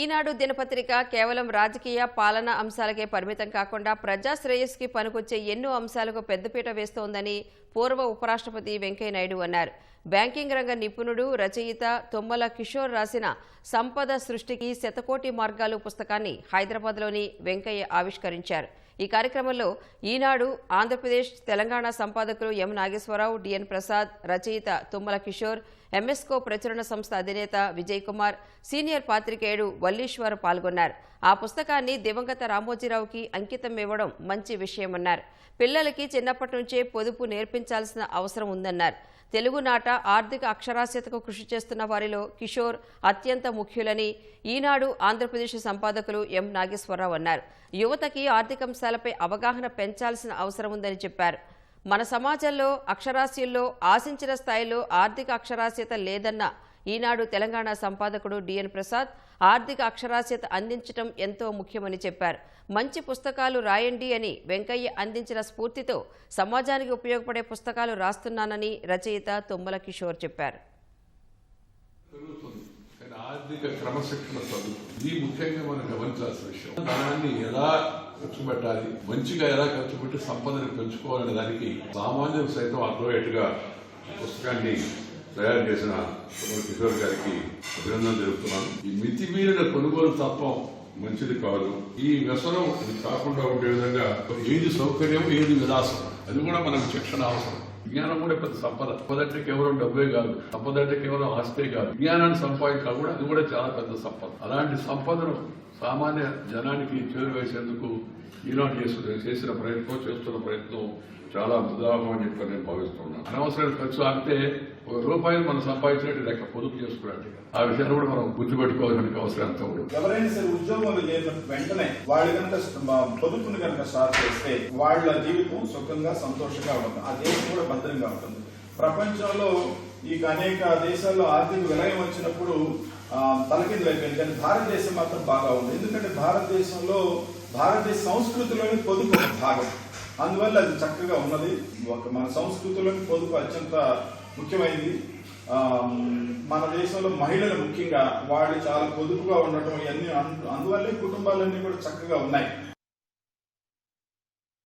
ఈనాడు దినపత్రిక కేవలం రాజకీయ పాలనా అంశాలకే పరిమితం కాకుండా ప్రజాశ్రేయస్కి పనికొచ్చే ఎన్నో అంశాలకు పెద్దపీట వేస్తోందని పూర్వ ఉపరాష్ట్రపతి వెంకయ్యనాయుడు అన్నారు. బ్యాంకింగ్ రంగ నిపుణుడు రచయిత తుమ్మల కిషోర్ రాసిన సంపద సృష్టికి శతకోటి మార్గాలు పుస్తకాన్ని హైదరాబాద్లోని వెంకయ్య ఆవిష్కరించారు. ఈ కార్యక్రమంలో ఈనాడు ఆంధ్రప్రదేశ్ తెలంగాణ సంపాదకులు ఎం నాగేశ్వరరావు డిఎన్ ప్రసాద్ రచయిత తుమ్మల కిషోర్ ఎంఎస్కో ప్రచురణ సంస్థ అధినేత విజయ్ కుమార్ సీనియర్ పాత్రికేయుడు వల్లీశ్వర్ పాల్గొన్నారు. ఆ పుస్తకాన్ని దివంగత రామోజీరావుకి అంకితం ఇవ్వడం మంచి విషయమన్నారు. పిల్లలకి చిన్నప్పటి నుంచే పొదుపు నేర్పించాల్సిన అవసరం ఉందన్నారు. తెలుగునాట ఆర్థిక అక్షరాస్యతకు కృషి చేస్తున్న వారిలో కిషోర్ అత్యంత ముఖ్యులని. ఈనాడు ఆంధ్రప్రదేశ్ సంపాదకులు ఎం నాగేశ్వరరావు అన్నారు. యువతకి ఆర్థిక అంశాలపై అవగాహన పెంచాల్సిన అవసరం ఉందని చెప్పారు. మన సమాజంలో అక్షరాస్యుల్లో ఆశించిన స్థాయిలో ఆర్థిక అక్షరాస్యత లేదన్న ఈనాడు తెలంగాణ సంపాదకుడు డిఎన్ ప్రసాద్ ఆర్థిక అక్షరాస్యత అందించడం ఎంతో ముఖ్యమని చెప్పారు. మంచి పుస్తకాలు రాయండి అని వెంకయ్య అందించిన స్ఫూర్తితో సమాజానికి ఉపయోగపడే పుస్తకాలు రాస్తున్నానని రచయిత తుమ్మల కిషోర్ చెప్పారు. ఆర్థిక క్రమశిక్షణ చదువు ఇది ముఖ్యంగా మనం గమనించాల్సిన విషయం. దాన్ని ఎలా ఖర్చు పెట్టాలి మంచిగా ఎలా ఖర్చు పెట్టి సంపదను పెంచుకోవాలనే దానికి సామాన్యం సైతం అర్థమయ్యేట్టుగా పుస్తకాన్ని తయారు చేసిన కిషోర్ గారికి అభినందన తెలుపుతున్నాను. ఈ మితిమీరిన కొనుగోలు తత్వం మంచిది కాదు. ఈ వ్యసనం ఇది కాకుండా ఉండే విధంగా ఏది సౌకర్యం ఏది విలాసం అది కూడా మనకు శిక్షణ అవసరం. జ్ఞానం కూడా పెద్ద సంపద. సంపద అంటే కేవలం డబ్బే కాదు. సంపద అంటే కేవలం ఆస్తే కాదు. జ్ఞానాన్ని సంపాదించడం కూడా అది కూడా చాలా పెద్ద సంపద. అలాంటి సంపదను సామాన్య జనానికి చేరువేసేందుకు ఈనాడు చేస్తున్న చేసిన ప్రయత్నం చేస్తున్న ప్రయత్నం చాలా ముదాహం అని చెప్పి నేను భావిస్తున్నాను అనవసరమైన ఖర్చు ఆపితే ఒక రూపాయలు మనం సంపాదించినట్టు లెక్క పొదుపు చేసుకున్నట్టు ఆ విషయాన్ని కూడా మనం గుర్తుపెట్టుకోవాల్సిన అవసరం ఎంత ఉండదు ఎవరైనా సరే ఉద్యోగాలు లేని వెంటనే వాళ్ళు కనుక పొదుపుని కనుక స్టార్ట్ చేస్తే వాళ్ళ జీవితం సుఖంగా సంతోషంగా ఉంటుంది. ఆ దేశం కూడా భద్రంగా ఉంటుంది. ప్రపంచంలో ఈ అనేక దేశాల్లో ఆర్థిక విలయం వచ్చినప్పుడు తలకిందులు అయిపోయింది కానీ భారతదేశం మాత్రం బాగా ఉంది. ఎందుకంటే భారతదేశంలో భారతదేశ సంస్కృతిలోని పొదుపు భాగం. అందువల్ల అది చక్కగా ఉన్నది. ఒక మన సంస్కృతిలోని పొదుపు అత్యంత ముఖ్యమైనది. మన దేశంలో మహిళలు ముఖ్యంగా వాళ్ళు చాలా పొదుపుగా ఉండటం ఇవన్నీ అన్- అందువల్లే కుటుంబాలన్నీ కూడా చక్కగా ఉన్నాయి.